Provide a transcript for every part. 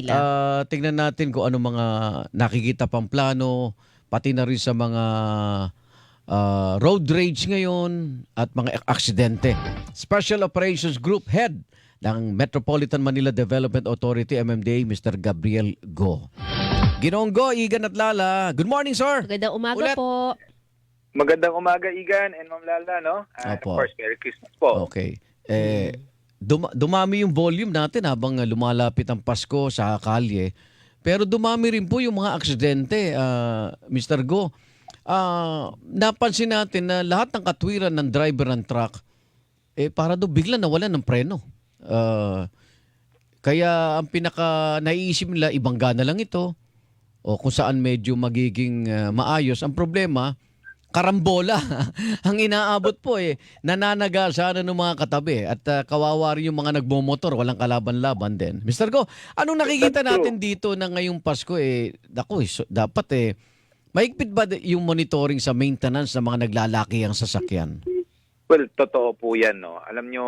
Ila. Ah, tingnan natin kung ano mga nakikita pang plano, pati na rin sa mga ah, road rage ngayon at mga aksidente. Special Operations Group Head ng Metropolitan Manila Development Authority, MMDA, Mr. Gabriel Go. Ginoong Go, Igan at Lala. Good morning, sir. Magandang umaga Ulit. po. Magandang umaga, Igan and Ma'am Lala, no? And Opo. of course, Merry Christmas po. Okay. Eh, duma- dumami yung volume natin habang uh, lumalapit ang Pasko sa kalye. Pero dumami rin po yung mga aksidente, ah, Mr. Go. Ah, napansin natin na lahat ng katwiran ng driver ng truck, eh para do bigla nawalan ng preno. Ah, kaya ang pinaka naiisip nila, ibangga na lang ito o kung saan medyo magiging ah, maayos. Ang problema, karambola ang inaabot po eh. Nananaga sana ng mga katabi at uh, kawawa rin yung mga nagbomotor, walang kalaban-laban din. Mr. Go, anong nakikita natin dito na ngayong Pasko eh, dako, eh, so- dapat eh, mahigpit ba yung monitoring sa maintenance ng mga naglalaki ang sasakyan? Well, totoo po yan, no? Alam nyo,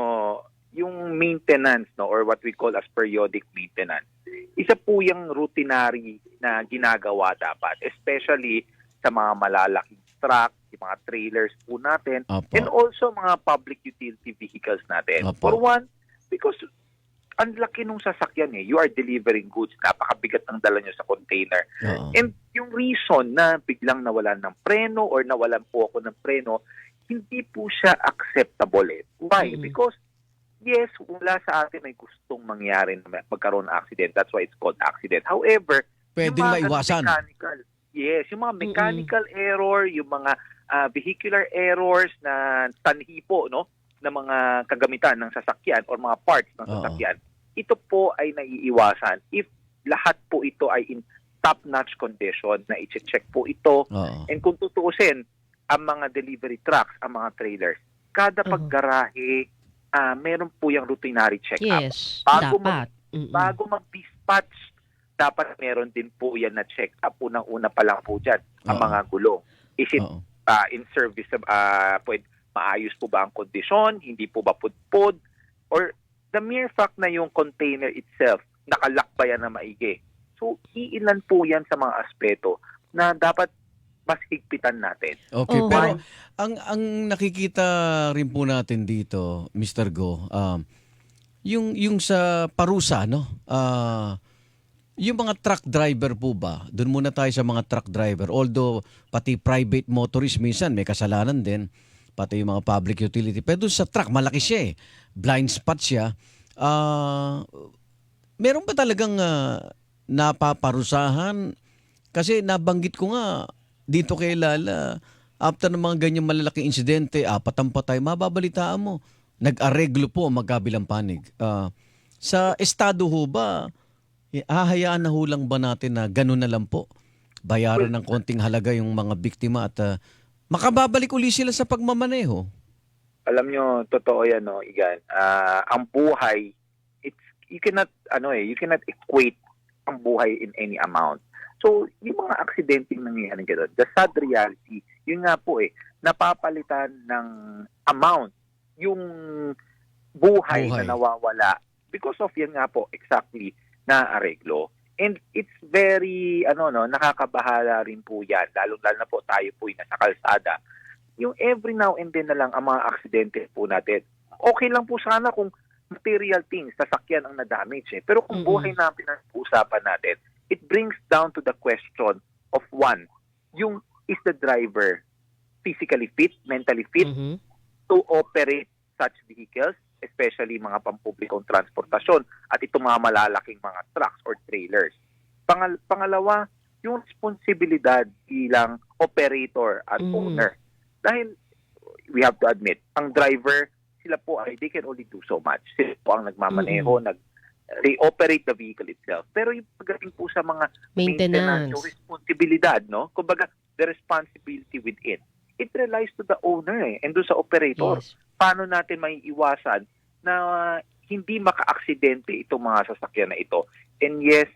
yung maintenance, no, or what we call as periodic maintenance, isa po yung routinary na ginagawa dapat, especially sa mga malalaking truck, yung mga trailers po natin, Opo. and also mga public utility vehicles natin. Opo. For one, because ang laki nung sasakyan eh. You are delivering goods. Napakabigat ng dala nyo sa container. Oo. And yung reason na biglang nawalan ng preno or nawalan po ako ng preno, hindi po siya acceptable eh. Why? Mm. Because yes, wala sa atin may gustong mangyari na magkaroon ng accident. That's why it's called accident. However, Pwedeng maiwasan. Mechanical, yes, yung mga mechanical error, yung mga ah, vehicular errors na tanhi po, no? ng mga kagamitan ng sasakyan or mga parts ng sasakyan, ito po ay naiiwasan if lahat po ito ay in top-notch condition na i-check po ito. Oo. And kung tutuusin, ang mga delivery trucks, ang mga trailers, kada Mhm. paggarahe, ah meron po yung routinary check-up. Yes, Bago dapat. Mm-mm. Bago mag-dispatch, dapat meron din po yan na check-up. Unang-una pa lang po dyan, ang Oo. mga gulong. Is it Oo. ah, in service, uh, pwede, maayos po ba ang kondisyon? Hindi po ba pudpud? Or the mere fact na yung container itself, nakalak ba yan na maigi? So, iilan po yan sa mga aspeto na dapat mas higpitan natin. Okay, Oo. pero ang ang nakikita rin po natin dito, Mr. Go, um, yung yung sa parusa, no? Ah, yung mga truck driver po ba? Doon muna tayo sa mga truck driver. Although pati private motorist minsan may kasalanan din, pati yung mga public utility. Pero doon sa truck malaki siya eh. Blind spot siya. Ah, meron ba talagang ah, napaparusahan? Kasi nabanggit ko nga dito kay Lala, after ng mga ganyang malalaking insidente, apat ang patay, mababalitaan mo. Nag-areglo po ang magkabilang panig. Ah, sa estado ho ba, eh, hahayaan na ho lang ba natin na gano'n na lang po? Bayaran ng konting halaga yung mga biktima at ah, makababalik uli sila sa pagmamaneho. Alam nyo, totoo yan, no, Igan. Ah, ang buhay, it's, you cannot, ano eh, you cannot equate ang buhay in any amount. So, yung mga aksidenteng nangyayari gano'n, the sad reality, yun nga po eh, napapalitan ng amount yung buhay, Buhay. na nawawala because of yan nga po, exactly, na areglo. And it's very, ano no, nakakabahala rin po yan, lalo-lalo na po tayo po nasa kalsada. Yung every now and then na lang ang mga aksidente po natin. Okay lang po sana kung material things, sasakyan ang na-damage eh. Pero kung buhay na ang pinag-uusapan natin, it brings down to the question of one, yung is the driver physically fit, mentally fit Mhm. to operate such vehicles, especially mga pampublikong transportasyon at itong mga malalaking mga trucks or trailers. Pangal- pangalawa, yung responsibilidad bilang operator at Mm. owner. Dahil we have to admit, ang driver, sila po ay they can only do so much. Sila po ang nagmamaneho, nag they operate the vehicle itself. Pero yung pagdating po sa mga Maintenance. yung responsibilidad, no? Kumbaga, the responsibility within. It relies to the owner eh, and doon sa operator. Yes. Paano natin may iwasan na hindi maka-aksidente itong mga sasakyan na ito? And yes,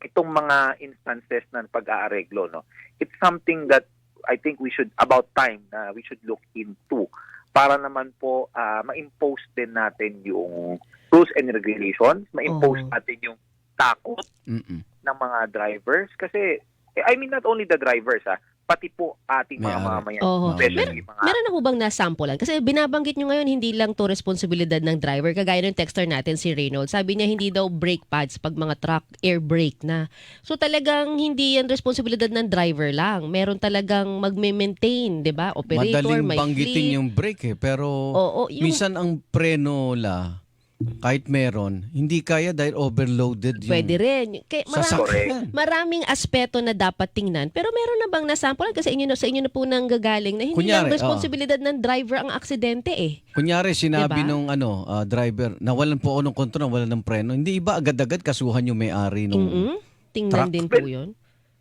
itong mga instances ng pag-aareglo, no? It's something that I think we should, about time na we should look into para naman po ah, ma-impose din natin yung rules and regulations, ma-impose Oo. natin yung takot Mm-mm. ng mga drivers kasi eh, I mean not only the drivers ha, pati po ating mga May-ari. mamamayan, Oo. especially mga Meron na ho bang nasampulan? Kasi binabanggit nyo ngayon, hindi lang to responsibilidad ng driver. Kagaya ng texter natin, si Reynolds. Sabi niya, hindi daw brake pads pag mga truck, air brake na. So talagang hindi yan responsibilidad ng driver lang. Meron talagang magme-maintain, di ba? Operator, Madaling may banggitin fleet. yung brake eh. Pero Oo, yung minsan ang preno la, kahit meron, hindi kaya dahil overloaded yung pwede rin. Kaya marami, sasakyan. maraming aspeto na dapat tingnan. Pero meron na bang nasampulan? Kasi inyo, na- sa inyo na po nang gagaling na hindi Kunyari, lang responsibilidad ng driver ang aksidente eh. Kunyari sinabi Diba? nung ano, ah, driver, nawalan po ako ng kontrol, nawalan ng preno. Hindi iba agad-agad kasuhan yung may-ari nung Mm-mm. Tingnan truck. din po yun.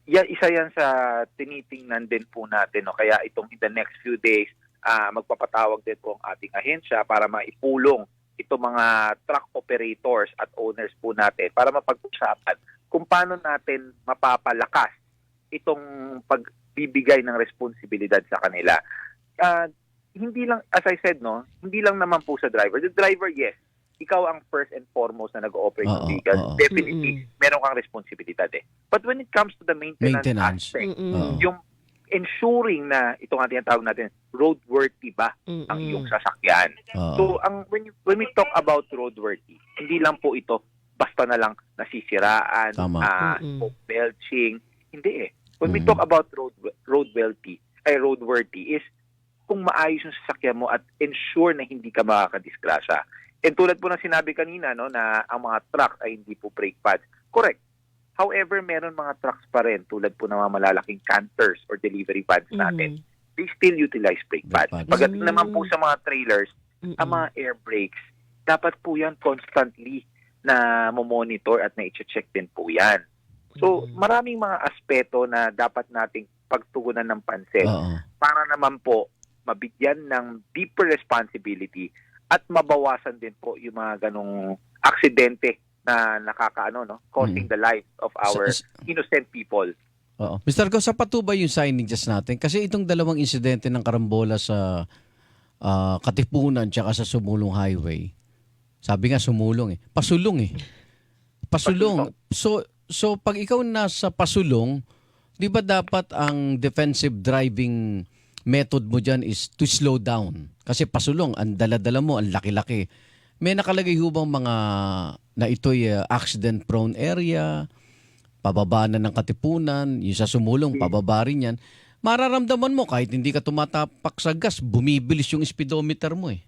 yan, isa yan sa tinitingnan din po natin. No? Kaya itong in the next few days, ah, magpapatawag din po ang ating ahensya para maipulong itong mga truck operators at owners po natin para mapag-usapan kung paano natin mapapalakas itong pagbibigay ng responsibilidad sa kanila. Ah, hindi lang, as I said, no, hindi lang naman po sa driver. The driver, yes, ikaw ang first and foremost na nag-ooperate ng vehicle. Definitely, meron kang responsibilidad eh. But when it comes to the maintenance, Maintenance. aspect, Mm-mm. Oo. yung ensuring na ito nga tinatawag natin, roadworthy ba ang Mm-mm. iyong sasakyan? Oo. So, ang when, you, when we talk about roadworthy, hindi lang po ito basta na lang nasisiraan, Tama. ah, Mm-mm. smoke belching. Hindi eh. When we Mhm. talk about road roadworthy, ay roadworthy is kung maayos yung sasakyan mo at ensure na hindi ka makakadisgrasya. And tulad po ng sinabi kanina no na ang mga truck ay hindi po brake pads. Correct. However, meron mga trucks pa rin tulad po ng mga malalaking canters or delivery vans natin. Mhm. They still utilize brake pads. pads. Pagdating naman po sa mga trailers, Mm-mm. ang mga air brakes, dapat po yan constantly na monitor at na-check din po yan. So, maraming mga aspeto na dapat nating pagtugunan ng pansin Oo. para naman po mabigyan ng deeper responsibility at mabawasan din po yung mga ganong aksidente na nakakaano no causing Mm. the lives of our Sa- innocent people. Oo. Mr. Go, sapat ba yung signages natin? Kasi itong dalawang insidente ng karambola sa ah, Katipunan tsaka sa Sumulong Highway, sabi nga sumulong eh. Pasulong eh. Pasulong. So, so pag ikaw nasa pasulong, di ba dapat ang defensive driving method mo dyan is to slow down? Kasi pasulong, ang daladala mo, ang laki-laki. May nakalagay hubang mga na ito'y uh, accident-prone area, pababa na ng katipunan, yung sa sumulong, pababa rin yan. Mararamdaman mo kahit hindi ka tumatapak sa gas, bumibilis yung speedometer mo eh.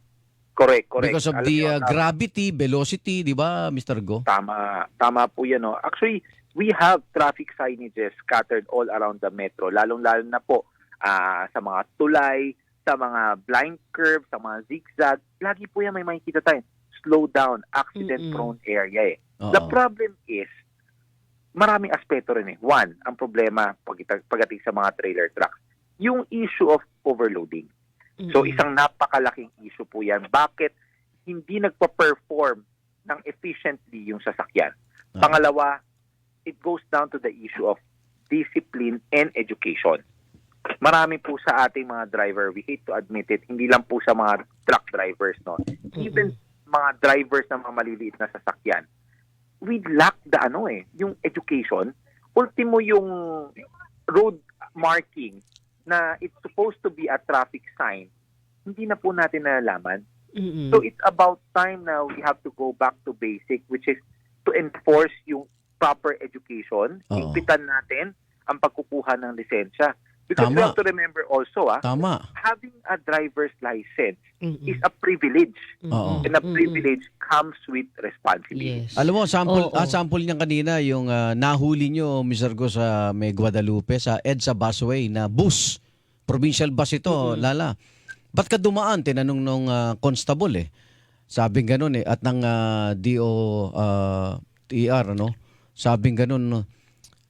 Correct, correct. Because of Alam the uh, tama- gravity, velocity, di ba, Mr. Go? Tama, tama po yan. No? Actually, we have traffic signages scattered all around the metro, lalong-lalo na po ah, sa mga tulay, sa mga blind curve, sa mga zigzag. Lagi po yan may makikita tayo. Slow down, accident-prone area eh. Oo. The problem is, maraming aspeto rin eh. One, ang problema pag- pagdating sa mga trailer trucks, yung issue of overloading. So Mm-mm. isang napakalaking issue po yan. Bakit hindi nagpa-perform ng efficiently yung sasakyan? Ah. Pangalawa, it goes down to the issue of discipline and education. Marami po sa ating mga driver, we hate to admit it, hindi lang po sa mga truck drivers, no? Even mga drivers ng mga maliliit na sasakyan, we lack the ano eh, yung education. Ultimo yung road marking na it's supposed to be a traffic sign, hindi na po natin nalalaman. Mm-mm. So it's about time now we have to go back to basic which is to enforce yung proper education. Oo. Higpitan natin ang pagkukuha ng lisensya. Because we Tama. have to remember also, ah, Tama. having a driver's license Mm-mm. is a privilege. Oo. And a Mm-mm. privilege comes with responsibility. Yes. Alam mo, sample, Oo. ah, sample niyan kanina, yung ah, nahuli nyo, Mr. Go, sa may Guadalupe, sa EDSA Busway na bus. Provincial bus ito. Lala. Ba't ka dumaan? Tinanong nung ah, constable eh. Sabing ganun eh. At ng ah, DO ah, TR, ano? Sabing ganun, no?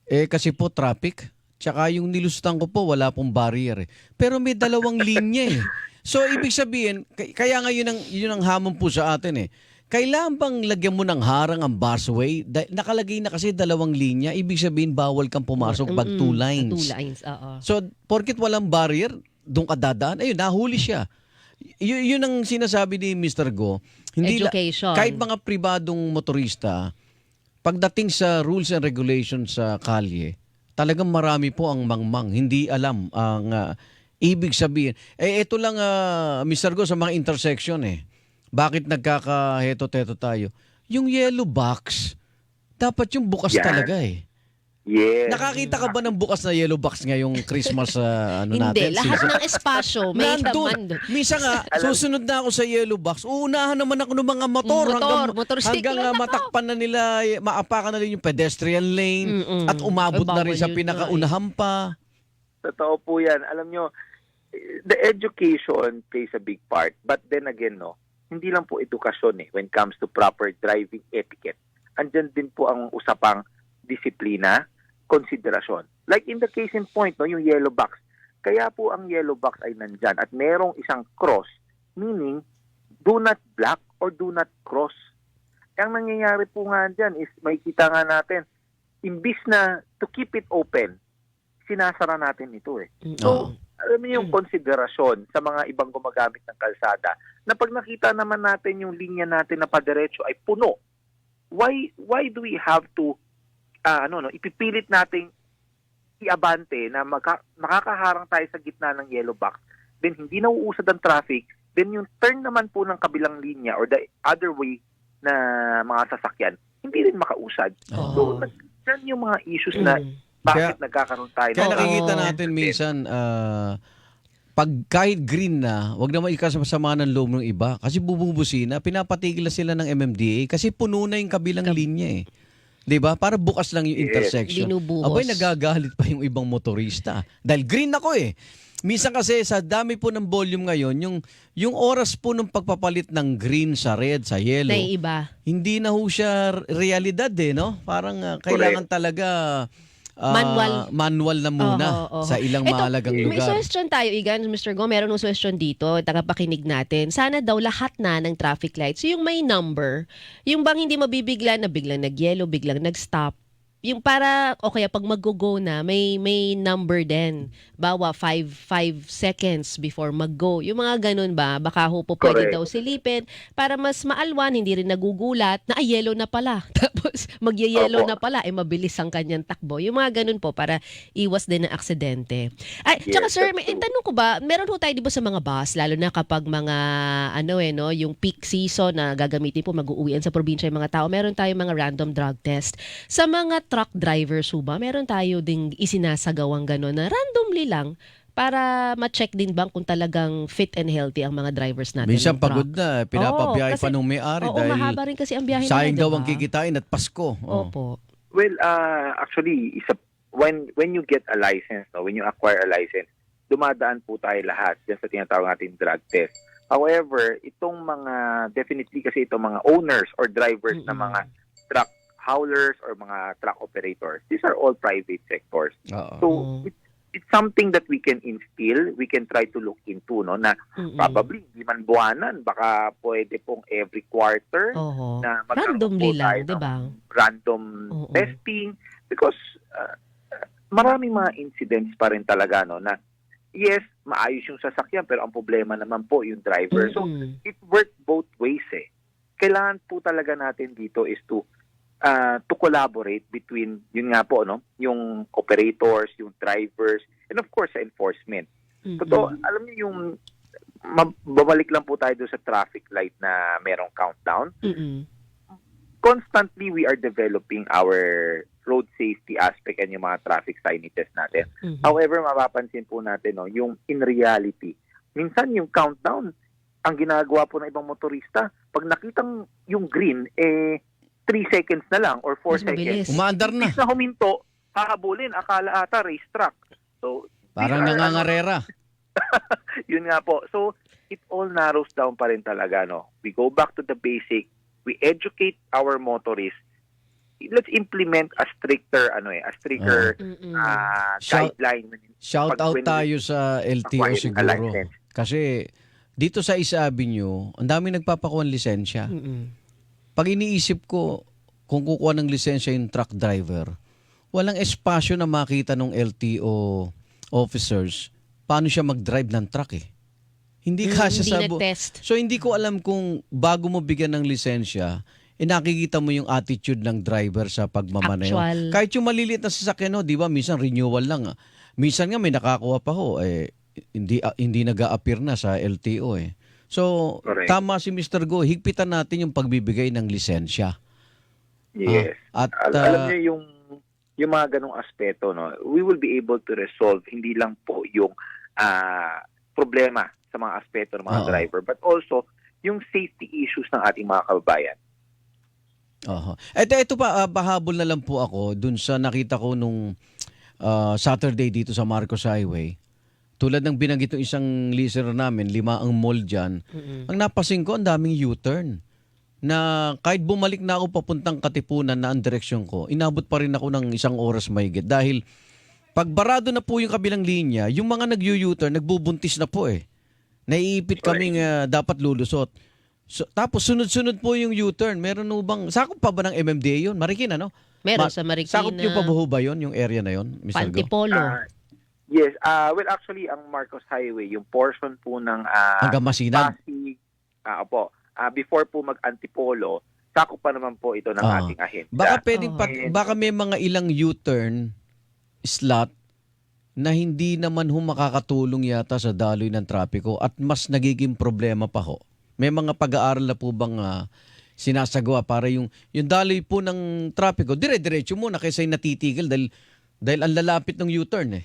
Eh, kasi po traffic. Tsaka yung nilustan ko po, wala pong barrier eh. Pero may dalawang linya eh. So, ibig sabihin, kaya nga yun ang, yun ang hamon po sa atin eh. Kailangan bang lagyan mo ng harang ang busway? Da- nakalagay na kasi dalawang linya. Ibig sabihin, bawal kang pumasok pag two lines. Two lines, oo. So, porkit walang barrier, doon ka dadaan. Ayun, nahuli siya. Y- yun ang sinasabi ni Mr. Go. Hindi la- Education. kahit mga pribadong motorista, pagdating sa rules and regulations sa kalye, talagang marami po ang mangmang, hindi alam ang ah, ibig sabihin. Eh ito lang ah, Mr. Go sa mga intersection eh. Bakit nagkakaheto-teto tayo? Yung yellow box, dapat yung bukas Yan. talaga eh. Yes. Nakakita ka ba ng bukas na yellow box ngayong Christmas sa ano natin? Hindi, lahat season? ng espasyo may laman Nandun. doon. Misa nga, susunod na ako sa yellow box. Uunahan naman ako ng mga motor. Motor, hanggang, motorsiklo hanggang ako. matakpan na nila, eh, maapakan na rin yung pedestrian lane. Mm-mm. At umabot Ay, na rin bawal sa yun pinakaunahan pa. Totoo po yan. Alam nyo, the education plays a big part. But then again, no, hindi lang po edukasyon eh when it comes to proper driving etiquette. Andyan din po ang usapang disiplina, konsiderasyon. Like in the case in point, no, yung yellow box. Kaya po ang yellow box ay nandyan at merong isang cross, meaning do not block or do not cross. Ang nangyayari po nga dyan is makikita nga natin, imbis na to keep it open, sinasara natin ito eh. Mm. So, alam niyo yung Mm. konsiderasyon sa mga ibang gumagamit ng kalsada na pag nakita naman natin yung linya natin na padiretso ay puno, why why do we have to ah, ano no ipipilit nating iabante na magka, makakaharang tayo sa gitna ng yellow box then hindi nauusad ang traffic then yung turn naman po ng kabilang linya or the other way na mga sasakyan hindi rin makausad Oo. so nag, yung mga issues na Mm. bakit nagkakaroon tayo Kaya nakikita Oo. natin minsan, ah, pag kahit green na, wag naman ikasama ng loob ng iba. Kasi bububusina, pinapatigil na sila ng MMDA kasi puno na yung kabilang linya eh. 'Di ba? Para bukas lang yung Yes. intersection. Binubuhos. Abay, nagagalit pa yung ibang motorista. Dahil green ako eh. Minsan kasi sa dami po ng volume ngayon, yung yung oras po ng pagpapalit ng green sa red, sa yellow, Naiiba. hindi na ho siya realidad eh, no? Parang ah, kailangan talaga ah, Manual. manual na muna Oo, oo. sa ilang Eto, mahalagang May lugar. suggestion tayo, Igan, Mr. Go. Meron ng suggestion dito, tagapakinig natin. Sana daw lahat na ng traffic lights, yung may number, yung bang hindi mabibigla na biglang nag-yellow, biglang nag-stop, yung para, o kaya pag mag-go na, may, may number din. Bawa, 5 5 seconds before mag-go. Yung mga ganun ba, baka ho po pwede Correct. daw silipin para mas maalwan, hindi rin nagugulat na, ay, yellow na pala. Tapos, mag-yellow Opo. na pala, eh, mabilis ang kanyang takbo. Yung mga ganun po, para iwas din ng aksidente. Ay, Yes, tsaka sir, that's may, true. tanong ko ba, meron ho tayo di ba sa mga bus, lalo na kapag mga, ano eh, no, yung peak season na gagamitin po, mag-uuwian sa probinsya yung mga tao, meron tayong mga random drug test. Sa mga truck drivers ho ba, meron tayo ding isinasagawang gano'n na randomly lang para ma-check din bang kung talagang fit and healthy ang mga drivers natin. Minsan pagod na, pinapabiyahe Oo, kasi- pa nung may-ari Oo, dahil mahaba rin kasi ang biyahe sayang nila, daw ang kikitain at Pasko. Oh. Opo. Well, uh, actually, isa, when when you get a license, no, when you acquire a license, dumadaan po tayo lahat dyan sa tinatawag natin drug test. However, itong mga, definitely kasi itong mga owners or drivers na Mm-mm. mga truck haulers or mga truck operators, these are all private sectors. Oo. So, it's, it's something that we can instill, we can try to look into, no, na Mm-mm. probably, hindi man buwanan, baka pwede pong every quarter Oho. na Randomly lang, di ba? random Oo. testing because uh, maraming mga incidents pa rin talaga no na yes maayos yung sasakyan pero ang problema naman po yung driver so Mm-mm. it worked both ways eh kailangan po talaga natin dito is to uh, to collaborate between yun nga po no yung operators yung drivers and of course sa enforcement. Totoo, alam niyo yung babalik lang po tayo sa traffic light na merong countdown Mm-mm. constantly we are developing our road safety aspect and yung mga traffic signages natin. Mhm. However, mapapansin po natin no, yung in reality, minsan yung countdown, ang ginagawa po ng ibang motorista, pag nakitang yung green, eh, 3 seconds na lang or 4 Mas mabilis. seconds. Umaandar na. Imbis na huminto, hahabulin, akala ata racetrack. So, Parang these are, ano, nangangarera. yun nga po. So, it all narrows down pa rin talaga, no? We go back to the basic. We educate our motorists. Let's implement a stricter, ano eh, a stricter Mm-mm. ah, Shout- guideline. Shout Pag out when tayo sa LTO acquiring a siguro. license. Kasi dito sa Isa Avenue, ang dami nagpapakuha ng lisensya. Mm-mm. Pag iniisip ko, kung kukuha ng lisensya yung truck driver, walang espasyo na makita ng LTO officers paano siya mag-drive ng truck eh. Hindi Mm, kasya hindi sa... na-test. So hindi ko alam kung bago mo bigyan ng lisensya, eh nakikita mo yung attitude ng driver sa pagmamaneho. Actual. Kahit yung maliliit na sasakyan, no, di ba, minsan renewal lang. ah. Minsan nga may nakakuha pa ho, eh, hindi, ah, hindi nag-a-appear na sa LTO eh. So, Correct. tama si Mr. Go, higpitan natin yung pagbibigay ng lisensya. Yes. At, Al- ah, alam niyo yung yung mga ganong aspeto no we will be able to resolve hindi lang po yung ah, problema sa mga aspeto ng mga Oo. driver but also yung safety issues ng ating mga kababayan Oho. Ito, ito pa, ah, bahabol na lang po ako dun sa nakita ko nung ah, Saturday dito sa Marcos Highway. Tulad ng binanggit ng isang listener namin, lima ang mall dyan. Mm-mm. Ang napasin ko, ang daming U-turn. Na kahit bumalik na ako papuntang Katipunan na ang direksyon ko, inabot pa rin ako ng isang oras mahigit. Dahil pag barado na po yung kabilang linya, yung mga nag-U-turn, nagbubuntis na po eh. Naiipit kaming ah, dapat lulusot. So, tapos sunod-sunod po yung U-turn. Meron no bang, sakop pa ba ng MMDA yun? Marikina, no? Meron Ma- sa Marikina. Sakop nyo pa ba yun, yung area na yun, Mr. Go? Pantipolo. Yes ah well actually ang Marcos Highway yung portion po ng ah, Hanggang Masinag? Pasig ah opo ah, before po mag-Antipolo sakop pa naman po ito ng Ah. ating ahensya Baka pwedeng Oo. pat- baka may mga ilang U-turn slot na hindi naman ho makakatulong yata sa daloy ng trapiko at mas nagiging problema pa ho. May mga pag-aaral na po bang ah, sinasagawa para yung yung daloy po ng trapiko dire-diretso muna kaysa yung natitigil dahil dahil ang lalapit ng U-turn eh.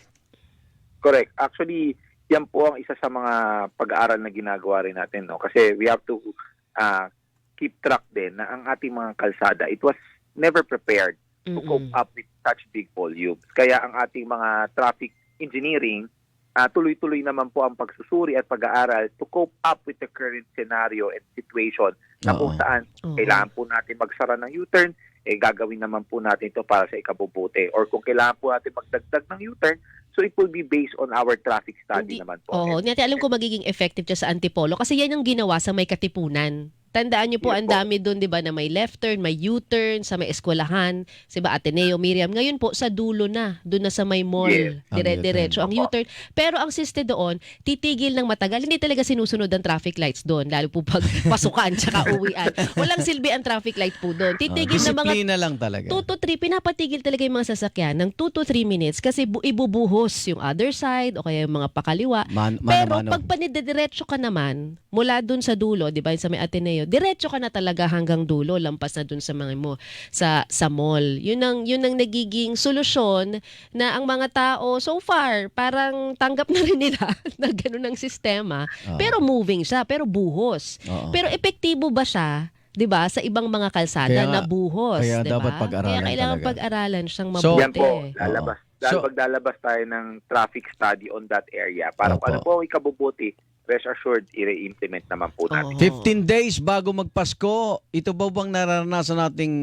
Correct. Actually, yan po ang isa sa mga pag-aaral na ginagawa rin natin. No? Kasi we have to uh, keep track din na ang ating mga kalsada, it was never prepared to cope up with such big volume. Kaya ang ating mga traffic engineering, ah, tuloy-tuloy naman po ang pagsusuri at pag-aaral to cope up with the current scenario and situation na kung Oo. saan Oo. kailangan po natin magsara ng U-turn, eh gagawin naman po natin ito para sa ikabubuti. Or kung kailangan po natin magdagdag ng U-turn, so it will be based on our traffic study Hindi- naman po. Oo, hindi natin alam kung magiging effective siya sa Antipolo kasi yan ang ginawa sa may katipunan. Tandaan niyo po, Yes ang dami doon, di ba, na may left turn, may U-turn, sa may eskwelahan, si ba Ateneo, Miriam. Ngayon po, sa dulo na, doon na sa may mall, Yes. Ang dire-diretso ang U-turn. Pero ang siste doon, titigil ng matagal. Hindi talaga sinusunod ang traffic lights doon, lalo po pag pasukan tsaka uwian. Walang silbi ang traffic light po doon. Titigil ng mga disiplina lang talaga. 2 to 3, pinapatigil talaga yung mga sasakyan ng 2 to 3 minutes kasi bu- ibubuhos yung other side o kaya yung mga pakaliwa. Man, Pero mano-mano. pag panidiretso ka naman, mula dun sa dulo, di ba, sa may Ateneo, diretso ka na talaga hanggang dulo, lampas na dun sa mga mo, sa, sa mall. Yun ang, yun ang nagiging solusyon na ang mga tao, so far, parang tanggap na rin nila na ganun ang sistema. Oo. Pero moving siya, pero buhos. Oo. Pero epektibo ba siya? 'Di ba sa ibang mga kalsada Kaya nga, na buhos, kaya 'di ba? dapat pag-aralan Kaya kailangan talaga. pag-aralan siyang So, mabuti. Yan po, lalabas. Oo. Dahil So- pag lalabas tayo ng traffic study on that area, para Opo. ano po ikabubuti, rest assured, i-implement naman po natin. Oo. 15 days bago magpasko, ito ba bang nararanasan nating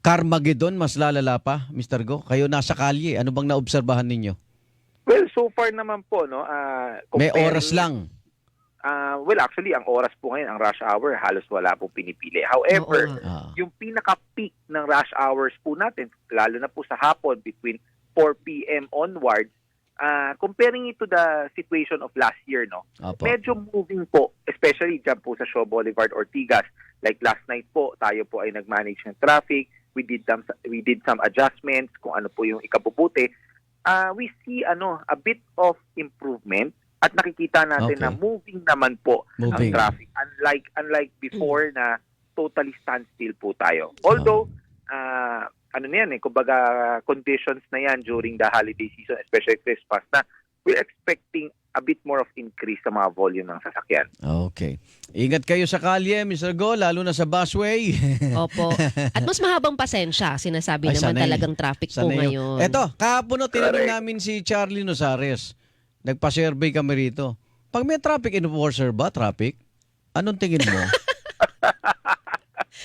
Carmageddon mas lalala pa, Mr. Go? Kayo nasa kalye, ano bang naobserbahan ninyo? Well, so far naman po, no, ah, May comparing- oras lang. Ah, well, actually, ang oras po ngayon, ang rush hour, halos wala pong pinipili. However, Oo. Ah. yung pinaka-peak ng rush hours po natin, lalo na po sa hapon, between 4 p.m. onwards, ah, comparing it to the situation of last year, no, Apo. medyo moving po, especially dyan po sa Shaw Boulevard, Ortigas. Like last night po, tayo po ay nag-manage ng traffic. We did some, we did some adjustments kung ano po yung ikabubuti. Ah, we see ano a bit of improvement at nakikita natin Okay. na moving naman po Moving. ang traffic. Unlike unlike before na totally standstill po tayo. Although ah, ano na yan eh, kumbaga conditions na yan during the holiday season, especially Christmas na we're expecting a bit more of increase sa mga volume ng sasakyan. Okay. Ingat kayo sa kalye, Mr. Go, lalo na sa busway. Opo. At mas mahabang pasensya, sinasabi Ay, naman sanay. talagang traffic po Sana ngayon. Eto, kahapon no, tinanong namin si Charlie Nosares. Nagpa-survey kami rito. Pag may traffic enforcer ba, traffic? Anong tingin mo?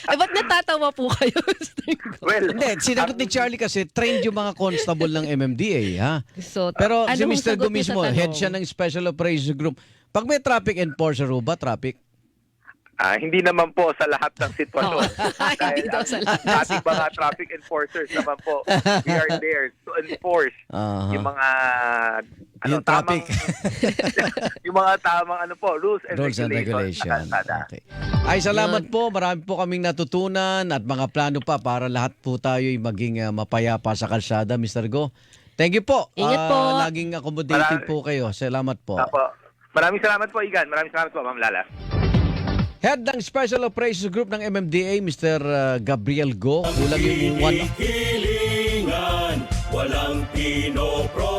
Eh, ba't natatawa po kayo? Well, Hindi, sinagot ni Charlie kasi trained yung mga constable ng MMDA, ha? so, Pero si Mr. sagot Go niyo sa mismo, tanong? head siya ng Special Operations Group. Pag may traffic enforcer ho ba, traffic? Ah, hindi naman po sa lahat ng sitwasyon. Dahil Hindi daw sa lahat. ating mga traffic enforcers naman po, we are there to enforce Aha. yung mga ano, Yung traffic. tamang, yung mga tamang ano po, rules and Rules and regulations regulation. sa kalsada. Okay. Ay, salamat po. Marami po kaming natutunan at mga plano pa para lahat po tayo ay maging ah, mapayapa sa kalsada, Mr. Go. Thank you po. Ingat Ah, po. Laging accommodating Marami- po kayo. Salamat po. Apo. Maraming salamat po, Igan. Maraming salamat po, Ma'am Lala. Head ng Special Operations Group ng MMDA, Mr. ah, Gabriel Go. Kulang yung one, walang pinoprotektahan.